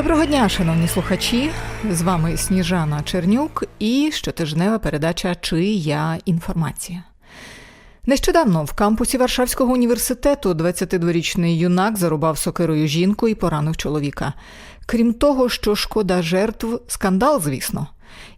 Доброго дня, шановні слухачі. З вами Сніжана Чернюк і щотижнева передача Чия інформація. Нещодавно в кампусі Варшавського університету 22-річний юнак зарубав сокирою жінку і поранив чоловіка. Крім того, що шкода жертв, скандал, звісно.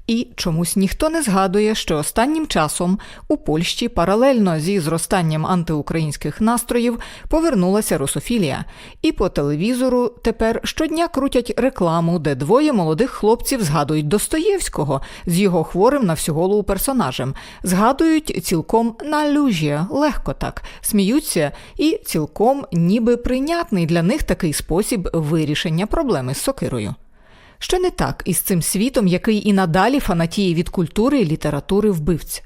І чомусь ніхто не згадує, що останнім часом у Польщі паралельно зі зростанням антиукраїнських настроїв повернулася русофілія, і по телевізору тепер щодня крутять рекламу, де двоє молодих хлопців згадують Достоєвського з його хворим на всю голову персонажем, згадують цілком на люжі, легко так, сміються, і цілком ніби прийнятний для них такий спосіб вирішення проблеми з сокирою. Що не так із цим світом, який і надалі фанатіє від культури і літератури вбивць?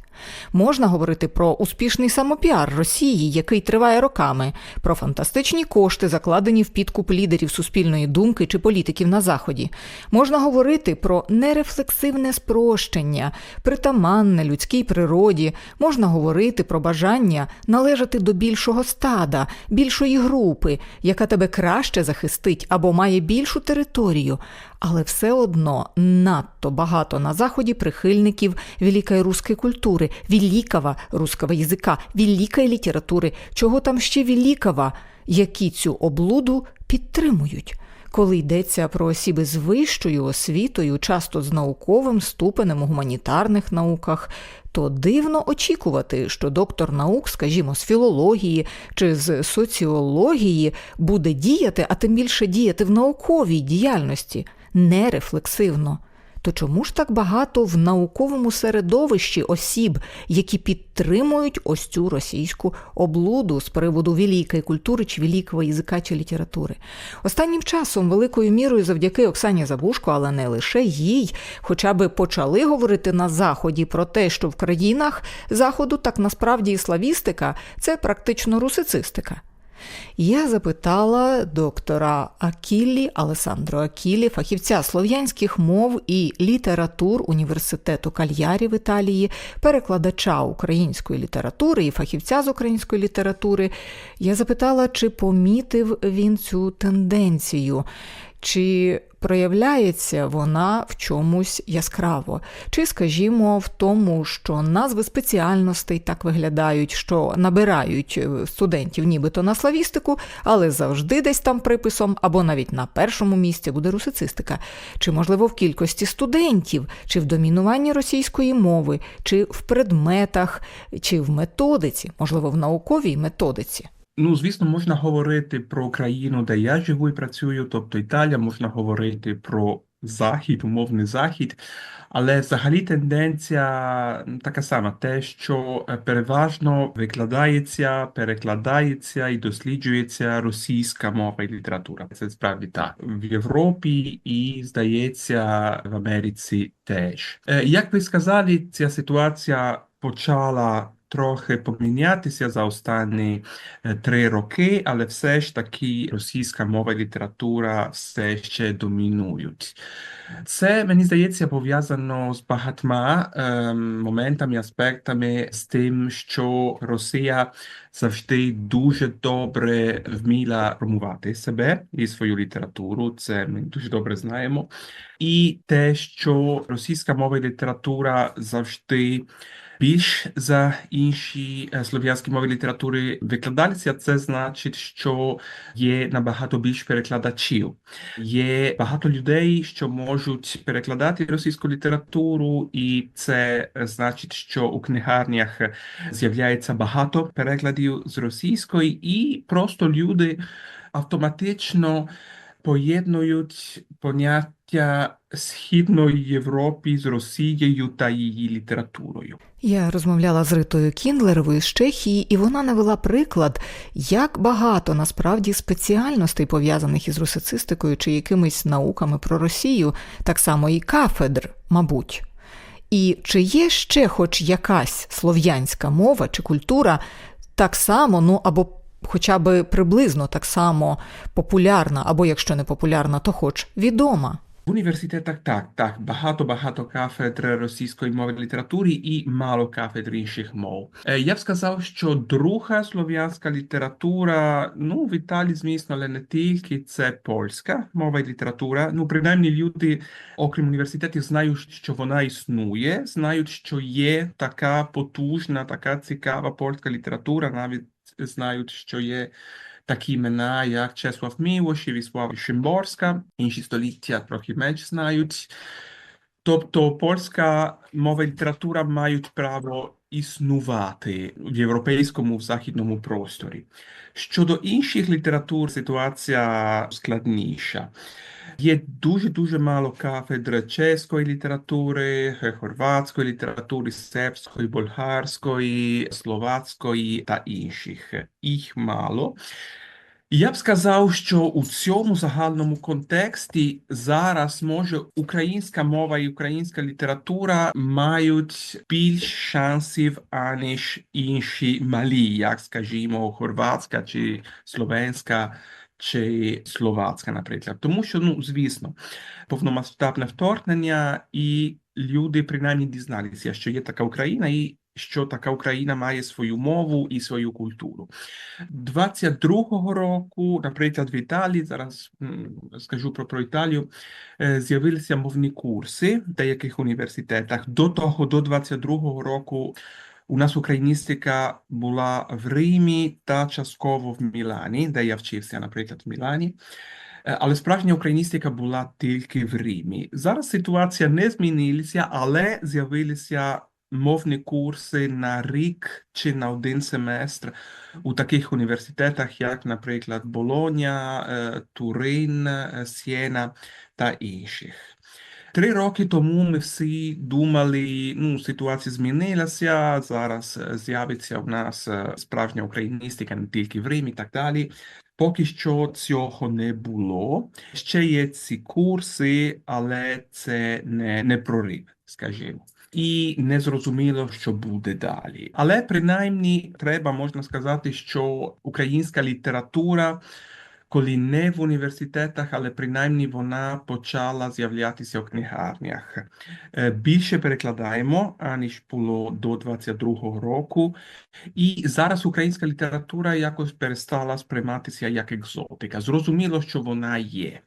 Можна говорити про успішний самопіар Росії, який триває роками, про фантастичні кошти, закладені в підкуп лідерів суспільної думки чи політиків на заході. Можна говорити про нерефлексивне спрощення, притаманне людській природі. Можна говорити про бажання належати до більшого стада, більшої групи, яка тебе краще захистить або має більшу територію. Але все одно надто багато на заході прихильників великої руської культури, великого русского язика, великої літератури, чого там ще великого, які цю облуду підтримують. Коли йдеться про осіби з вищою освітою, часто з науковим ступенем у гуманітарних науках, то дивно очікувати, що доктор наук, скажімо, з філології чи з соціології буде діяти, а тим більше діяти в науковій діяльності нерефлексивно. То чому ж так багато в науковому середовищі осіб, які підтримують ось цю російську облуду з приводу великої культури чи великого язика чи літератури? Останнім часом, великою мірою, завдяки Оксані Забушко, але не лише їй, хоча би почали говорити на заході про те, що в країнах заходу так насправді славістика це практично русицистика. Я запитала доктора Акілі Алесандро Акілі, фахівця слов'янських мов і літератур університету Кальярі в Італії, перекладача української літератури і фахівця з української літератури. Я запитала, чи помітив він цю тенденцію, чи проявляється вона в чомусь яскраво, чи, скажімо, в тому, що назви спеціальностей так виглядають, що набирають студентів нібито на славістику, але завжди десь там приписом, або навіть на першому місці буде русицистика, чи, можливо, в кількості студентів, чи в домінуванні російської мови, чи в предметах, чи в методиці, можливо, в науковій методиці. Ну, звісно, можна говорити про країну, де я живу і працюю, тобто Італія, можна говорити про захід, умовний захід, але взагалі тенденція така сама: те, що переважно викладається, перекладається і досліджується російська мова і література. Це справді так в Європі і здається в Америці теж. Як ви сказали, ця ситуація почала трохи помінятися за останні три роки, але все ж таки російська мова і література все ще домінують. Це мені здається пов'язано з багатьма ем, моментами, аспектами з тим, що Росія завжди дуже добре вміла промувати себе і свою літературу. Це ми дуже добре знаємо. І те, що російська мова і література завжди більш за інші слов'янські мови літератури викладалися, це значить, що є набагато більш перекладачів. Є багато людей, що можуть перекладати російську літературу, і це значить, що у книгарнях з'являється багато перекладів з російської, і просто люди автоматично поєднують поняття Східної Європи з Росією та її літературою. Я розмовляла з Ритою Кіндлеровою з Чехії, і вона навела приклад, як багато насправді спеціальностей пов'язаних із русицистикою чи якимись науками про Росію, так само і кафедр, мабуть. І чи є ще хоч якась слов'янська мова чи культура так само, ну або хоча би приблизно так само популярна, або якщо не популярна, то хоч відома. В університетах так, так, багато-багато кафедр російської мови і літератури і мало кафедр інших мов. Е, Я б сказав, що друга слов'янська література, ну, в Італії, звісно, але не тільки, це польська мова і література. Ну, принаймні, люди, окрім університетів, знають, що вона існує, знають, що є така потужна, така цікава польська література, навіть знають, що є такі імена, як Чеслав Мілош і Віслава Шимборська, інші століття трохи менш знають. Тобто польська мова і література мають право існувати в європейському в західному просторі. Щодо інших літератур, ситуація складніша. Є дуже-дуже мало кафедр чеської літератури, хорватської літератури, сербської, болгарської, словацької та інших. Їх мало. Я б сказав, що у цьому загальному контексті зараз може українська мова і українська література мають більш шансів, аніж інші малі, як скажімо, хорватська чи словенська чи словацька, наприклад. Тому що, ну, звісно, повномасштабне вторгнення, і люди принаймні дізналися, що є така Україна, і що така Україна має свою мову і свою культуру. 22-го року, наприклад, в Італії, зараз скажу про, про Італію, е, з'явилися мовні курси в деяких університетах. До того, до 22-го року, у нас україністика була в Римі та частково в Мілані, де я вчився, наприклад, в Мілані. Е, Але справжня україністика була тільки в Римі. Зараз ситуація не змінилася, але з'явилися мовні курси на рік чи на один семестр у таких університетах, як, наприклад, Болоня, е, Турин, е, Сієна та інших. Три роки тому ми всі думали, ну, ситуація змінилася, зараз е, з'явиться в нас е, справжня україністика не тільки в Римі і так далі. Поки що цього не було. Ще є ці курси, але це не, не прорив, скажімо. І не зрозуміло, що буде далі. Але принаймні треба можна сказати, що українська література, коли не в університетах, але принаймні вона почала з'являтися в книгарнях. Е, Більше перекладаємо, аніж було до 22-го року. І зараз українська література якось перестала сприйматися як екзотика. Зрозуміло, що вона є.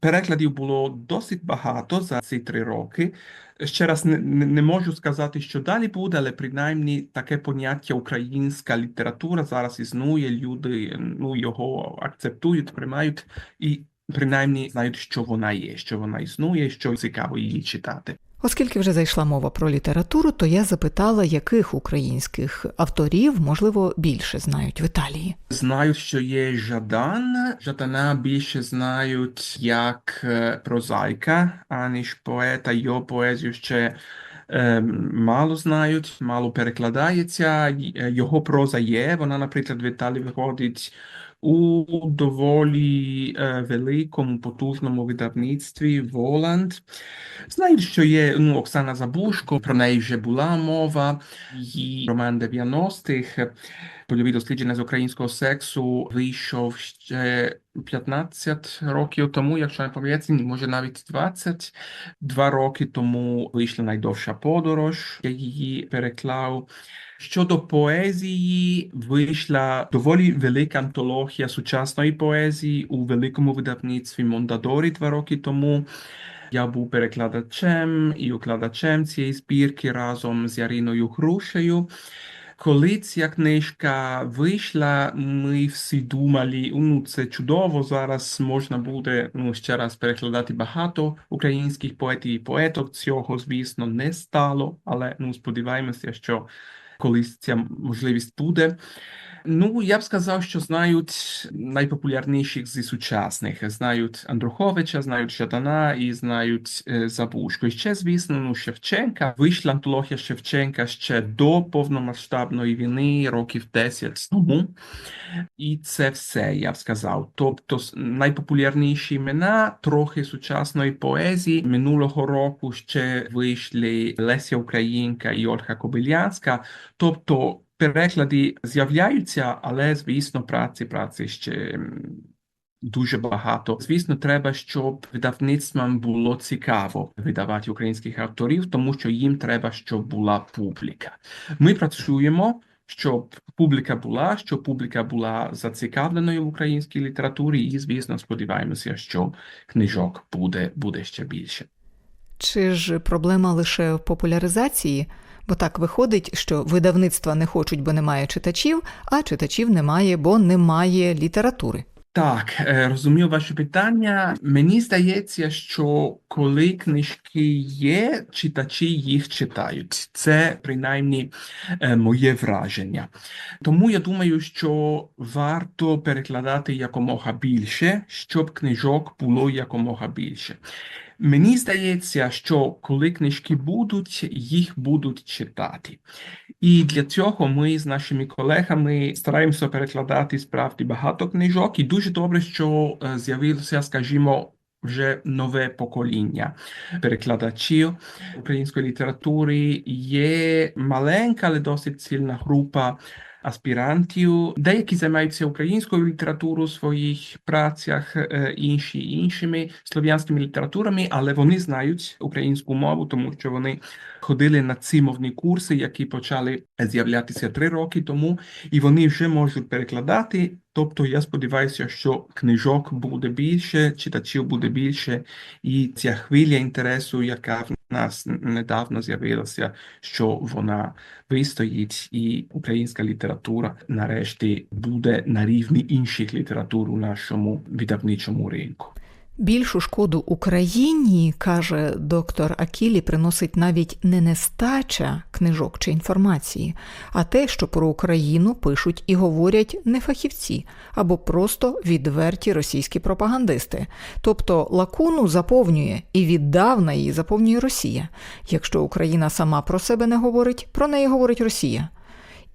Перекладів було досить багато за ці три роки. Ще раз не, не, можу сказати, що далі буде, але принаймні таке поняття українська література зараз існує. Люди ну, його акцептують, приймають і принаймні знають, що вона є, що вона існує, що цікаво її читати. Оскільки вже зайшла мова про літературу, то я запитала, яких українських авторів, можливо, більше знають в Італії. Знають, що є Жадан. Жадана більше знають як е, прозаїка, аніж поета. Його поезію ще е, мало знають, мало перекладається. Е, Його проза є. Вона, наприклад, в Італії виходить у доволі е, великому, потужному видавництві Воланд. Знають, що є ну, Оксана Забушко, про неї вже була мова. Її роман 90-х польові дослідження з українського сексу вийшов ще 15 років тому, якщо не помиляється, може навіть 20. Два роки тому вийшла найдовша подорож, я її переклав. Щодо поезії, вийшла доволі велика антологія сучасної поезії у великому видавництві Мондадорі два роки тому. Я був перекладачем і укладачем цієї збірки разом з Яриною Грушею. Коли ця книжка вийшла, ми всі думали, ну це чудово, зараз можна буде ну, ще раз перекладати багато українських поетів і поеток. Цього, звісно, не стало, але ну, сподіваємося, що колись ця можливість буде. Ну, я б сказав, що знають найпопулярніших зі сучасних. Знають Андруховича, знають Жадана і знають е, Забушко. І ще, звісно, ну, Шевченка. Вийшла антологія Шевченка ще до повномасштабної війни, років 10 тому. І це все, я б сказав. Тобто найпопулярніші імена, трохи сучасної поезії. Минулого року ще вийшли Леся Українка і Ольга Кобилянська. Тобто переклади з'являються, але, звісно, праці, праці ще дуже багато. Звісно, треба, щоб видавництвам було цікаво видавати українських авторів, тому що їм треба, щоб була публіка. Ми працюємо. Щоб публіка була, щоб публіка була зацікавленою в українській літературі, і звісно, сподіваємося, що книжок буде, буде ще більше. Чи ж проблема лише в популяризації? Бо так виходить, що видавництва не хочуть, бо немає читачів, а читачів немає, бо немає літератури. Так, е, розумію ваше питання. Мені здається, що коли книжки є, читачі їх читають. Це принаймні е, моє враження. Тому я думаю, що варто перекладати якомога більше, щоб книжок було якомога більше. Мені здається, що коли книжки будуть, їх будуть читати. І для цього ми з нашими колегами стараємося перекладати справді багато книжок, і дуже добре, що е, з'явилося, скажімо, вже нове покоління перекладачів української літератури. Є маленька, але досить сильна група аспірантів. Деякі займаються українською літературою у своїх працях, е, інші іншими слов'янськими літературами, але вони знають українську мову, тому що вони ходили на ці мовні курси, які почали з'являтися три роки тому, і вони вже можуть перекладати. Тобто я сподіваюся, що книжок буде більше, читачів буде більше, і ця хвиля інтересу, яка в нас недавно з'явилася, що вона вистоїть, і українська література нарешті буде на рівні інших літератур у нашому видавничому ринку. Більшу шкоду Україні, каже доктор Акілі, приносить навіть не нестача книжок чи інформації, а те, що про Україну пишуть і говорять не фахівці або просто відверті російські пропагандисти. Тобто лакуну заповнює і віддавна її заповнює Росія. Якщо Україна сама про себе не говорить, про неї говорить Росія.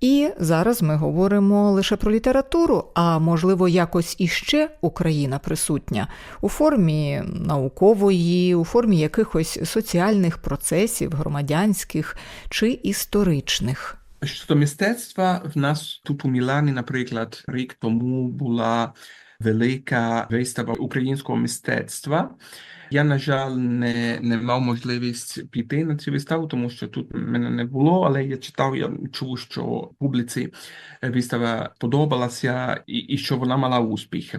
І зараз ми говоримо лише про літературу, а можливо, якось іще Україна присутня у формі наукової, у формі якихось соціальних процесів, громадянських чи історичних. Щодо мистецтва, в нас тут у Мілані, наприклад, рік тому була велика вистава українського мистецтва. Я, на жаль, не, не мав можливість піти на цю виставу, тому що тут мене не було, але я читав, я чув, що публіці вистава подобалася і, і що вона мала успіх.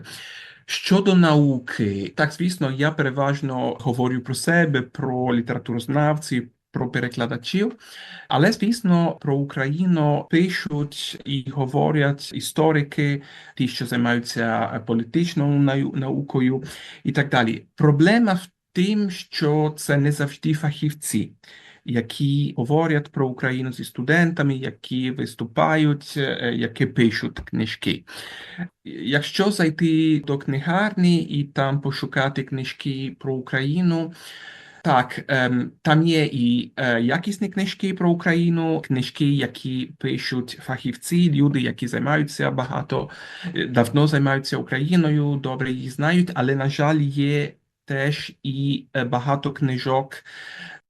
Щодо науки, так звісно, я переважно говорю про себе, про літературознавців, про перекладачів, але звісно про Україну пишуть і говорять історики, ті, що займаються політичною наукою і так далі. Проблема в тим, що це не завжди фахівці. Які говорять про Україну зі студентами, які виступають, е, які пишуть книжки. Якщо зайти до книгарні і там пошукати книжки про Україну, там є і е, якісні книжки про Україну, книжки, які пишуть фахівці, люди, які займаються багато, давно займаються Україною, добре її знають, але, на жаль, є теж і багато книжок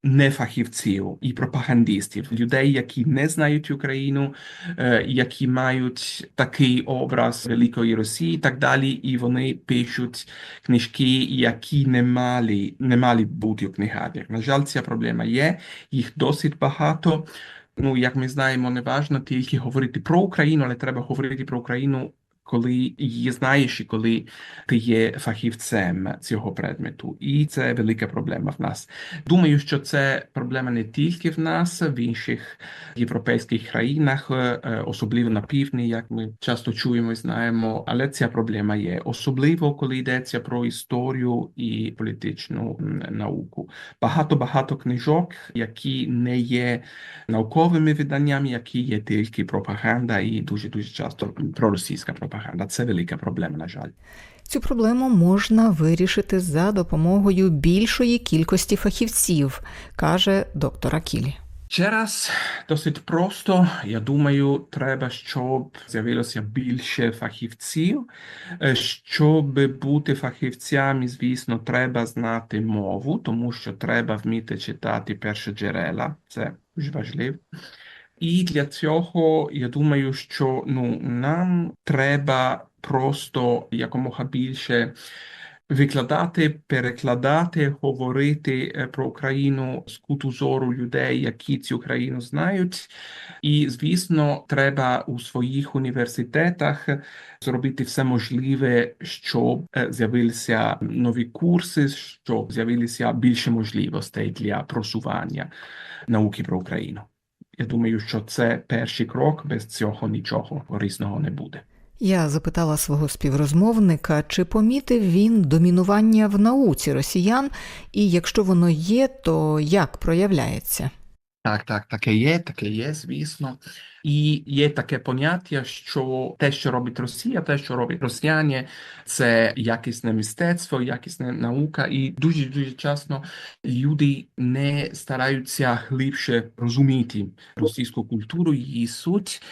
не фахівців і пропагандистів, людей, які не знають Україну, е, які мають такий образ великої Росії, і так далі, і вони пишуть книжки, які не мали, не мали бути у книгарнях. На жаль, ця проблема є, їх досить багато. Ну, як ми знаємо, не важно тільки говорити про Україну, але треба говорити про Україну коли її знаєш і коли ти є фахівцем цього предмету. І це велика проблема в нас. Думаю, що це проблема не тільки в нас, в інших європейських країнах, е, особливо на півдні, як ми часто чуємо і знаємо, але ця проблема є, особливо коли йдеться про історію і політичну науку. Багато-багато книжок, які не є науковими виданнями, які є тільки пропаганда і дуже-дуже часто проросійська пропаганда. Це велика проблема, на жаль. Цю проблему можна вирішити за допомогою більшої кількості фахівців, каже доктор Акілі. Ще раз досить просто. Я думаю, треба, щоб з'явилося більше фахівців. Е, Щоб бути фахівцями, звісно, треба знати мову, тому що треба вміти читати перші джерела. Це дуже важливо. І для цього я думаю, що ну нам треба просто якомога більше викладати, перекладати, говорити е, про Україну з куту зору людей, які цю країну знають. І, звісно, треба у своїх університетах зробити все можливе, щоб е, з'явилися нові курси, щоб з'явилися більше можливостей для просування науки про Україну. Я думаю, що це перший крок, без цього нічого корисного не буде. Я запитала свого співрозмовника, чи помітив він домінування в науці росіян, і якщо воно є, то як проявляється? Так, так, таке є, таке є, звісно. І є таке поняття, що те, що робить Росія, те, що робить росіяни, це якісне мистецтво, якісна наука, і дуже дуже часто люди не стараються глибше розуміти російську культуру, її суть.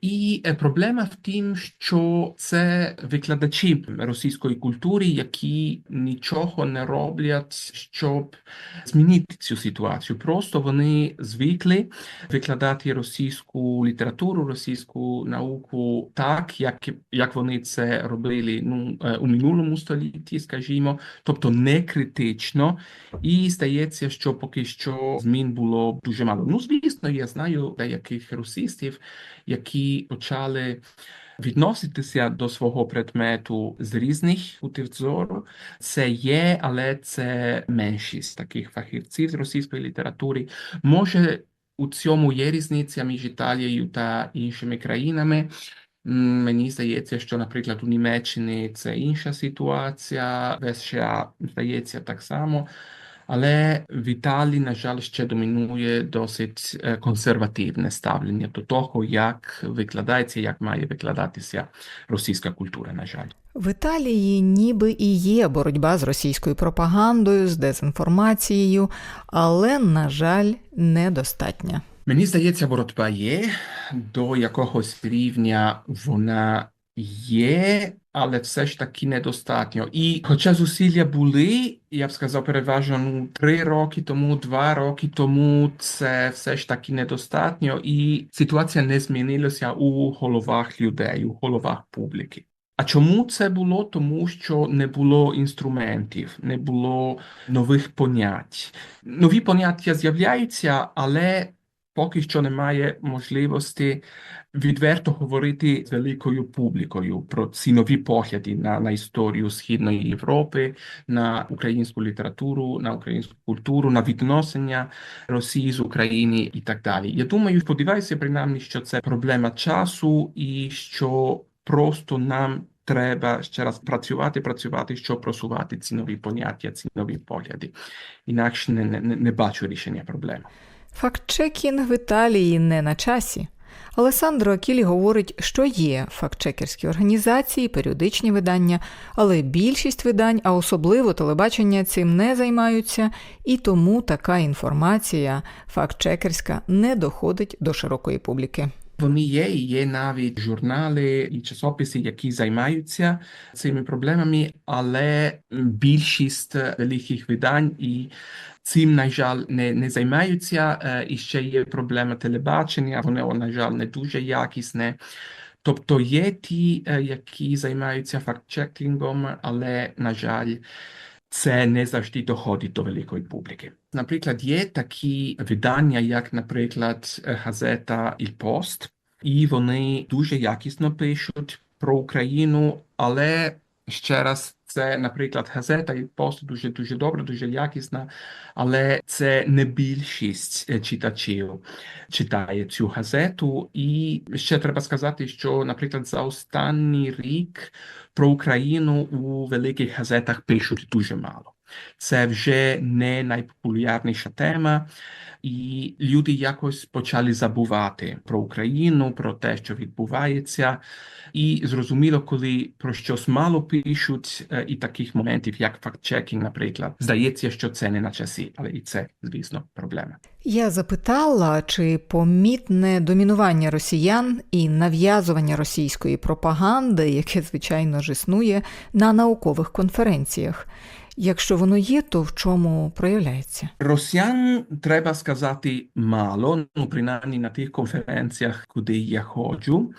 І е, проблема в тім, що це викладачі російської культури, які нічого не роблять, щоб змінити цю ситуацію. Просто вони звикли викладати російську літературу, російську науку так, як, як вони це робили ну, е, у минулому столітті, скажімо, тобто не критично. І здається, що поки що змін було дуже мало. Ну, звісно, я знаю деяких русистів, які почали. Відноситися до свого предмету з різних кутів зору це є, але це меншість таких фахівців з російської літератури. Може, у цьому є різниця між Італією та іншими країнами. Мені здається, що, наприклад, у Німеччині це інша ситуація, в США здається так само. Але в Італії, на жаль, ще домінує досить консервативне ставлення до того, як викладається, як має викладатися російська культура, на жаль. В Італії ніби і є боротьба з російською пропагандою, з дезінформацією, але, на жаль, недостатня. Мені здається, боротьба є, до якогось рівня вона є, але все ж таки недостатньо. І хоча зусилля були, я б сказав, переважно ну, три роки тому, два роки тому, це все ж таки недостатньо, і ситуація не змінилася у головах людей, у головах публіки. А чому це було? Тому що не було інструментів, не було нових понять. Нові поняття з'являються, але поки що немає можливості відверто говорити з великою публікою про ці нові погляди на, на історію Східної Європи, на українську літературу, на українську культуру, на відношення Росії з України і так далі. Я думаю, сподіваюся, принаймні, що це проблема часу і що просто нам треба ще раз працювати, працювати, щоб просувати ці нові поняття, ці нові погляди. Інакше не, не, не бачу рішення проблеми. Фактчекінг в Італії не на часі. Алесандро Акілі говорить, що є фактчекерські організації, періодичні видання, але більшість видань, а особливо телебачення, цим не займаються, і тому така інформація фактчекерська не доходить до широкої публіки. Вони є, і є навіть журнали і часописи, які займаються цими проблемами, але більшість великих видань і цим, на жаль, не, не займаються. Е, І ще є проблема телебачення, воно, на жаль, не дуже якісне. Тобто є ті, е, які займаються фактчекінгом, але, на жаль, це не завжди доходить до великої публіки. Наприклад, є такі видання, як, наприклад, газета «Il Post», і вони дуже якісно пишуть про Україну, але ще раз, це, наприклад, газета і пост дуже дуже добра, дуже якісна, але це не більшість е, читачів читає цю газету. І ще треба сказати, що, наприклад, за останній рік про Україну у великих газетах пишуть дуже мало. Це вже не найпопулярніша тема, і люди якось почали забувати про Україну, про те, що відбувається. І зрозуміло, коли про щось мало пишуть, е, і таких моментів, як фактчекінг, наприклад, здається, що це не на часі, але і це, звісно, проблема. Я запитала, чи помітне домінування росіян і нав'язування російської пропаганди, яке, звичайно ж, існує на наукових конференціях. Якщо воно є, то в чому проявляється? Росіян треба сказати мало, ну принаймні на тих конференціях, куди я ходжу.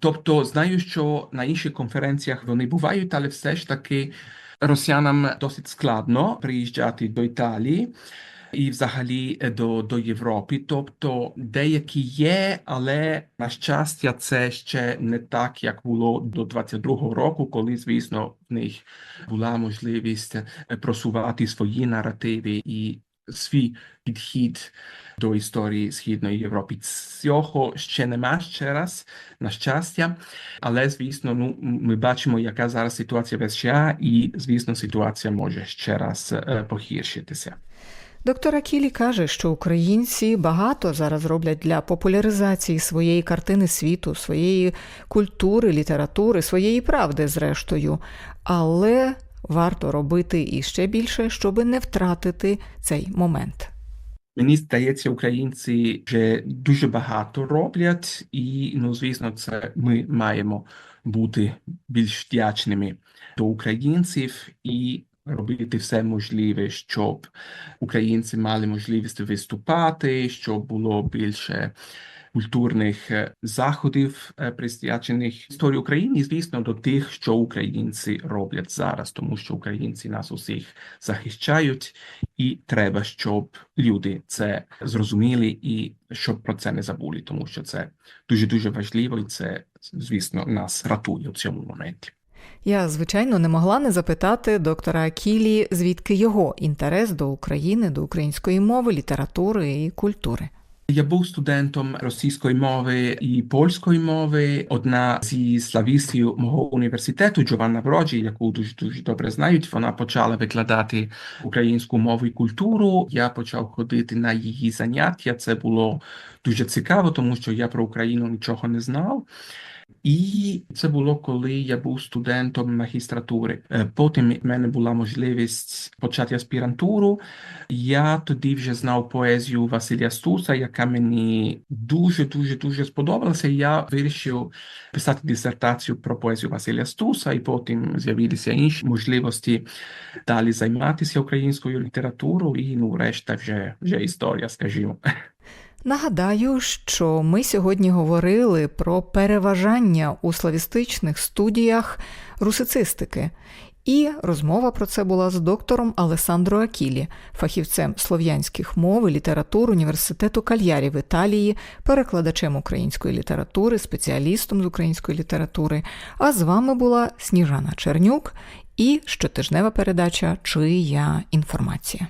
Тобто знаю, що на інших конференціях вони бувають, але все ж таки росіянам досить складно приїжджати до Італії. І взагалі е, до, до Європи, тобто деякі є, але на щастя, це ще не так, як було до 22-го року, коли, звісно, в них була можливість е, просувати свої наративи і свій підхід до історії Східної Європи. Цього ще нема ще раз, на щастя. Але, звісно, ну, ми бачимо, яка зараз ситуація в США, і, звісно, ситуація може ще раз е, погіршитися. Доктор Акілі каже, що українці багато зараз роблять для популяризації своєї картини світу, своєї культури, літератури, своєї правди, зрештою, але варто робити іще більше, щоби не втратити цей момент. Мені здається, українці вже дуже багато роблять, і ну, звісно, це ми маємо бути більш вдячними до українців і робити все можливе, щоб українці мали можливість виступати, щоб було більше культурних е, заходів, е, присвячених історії України, і звісно, до тих, що українці роблять зараз, тому що українці нас усіх захищають, і треба, щоб люди це зрозуміли і щоб про це не забули, тому що це дуже дуже важливо, і це звісно нас рятує у цьому моменті. Я, звичайно, не могла не запитати доктора Акілі, звідки його інтерес до України, до української мови, літератури і культури. Я був студентом російської мови і польської мови. Одна зі славістів мого університету Джованна Броджі, яку дуже дуже добре знають. Вона почала викладати українську мову і культуру. Я почав ходити на її заняття. Це було дуже цікаво, тому що я про Україну нічого не знав. І це було коли я був студентом магістратури. Е, Потім в мене була можливість почати аспірантуру. Я тоді вже знав поезію Василя Стуса, яка мені дуже дуже дуже сподобалася. Я вирішив писати дисертацію про поезію Василя Стуса, і потім з'явилися інші можливості далі займатися українською літературою. І ну, решта вже вже історія, скажімо. Нагадаю, що ми сьогодні говорили про переважання у славістичних студіях русицистики. І розмова про це була з доктором Алесандро Акілі, фахівцем слов'янських мов і літератур університету Кальярі в Італії, перекладачем української літератури, спеціалістом з української літератури. А з вами була Сніжана Чернюк і щотижнева передача Чия інформація.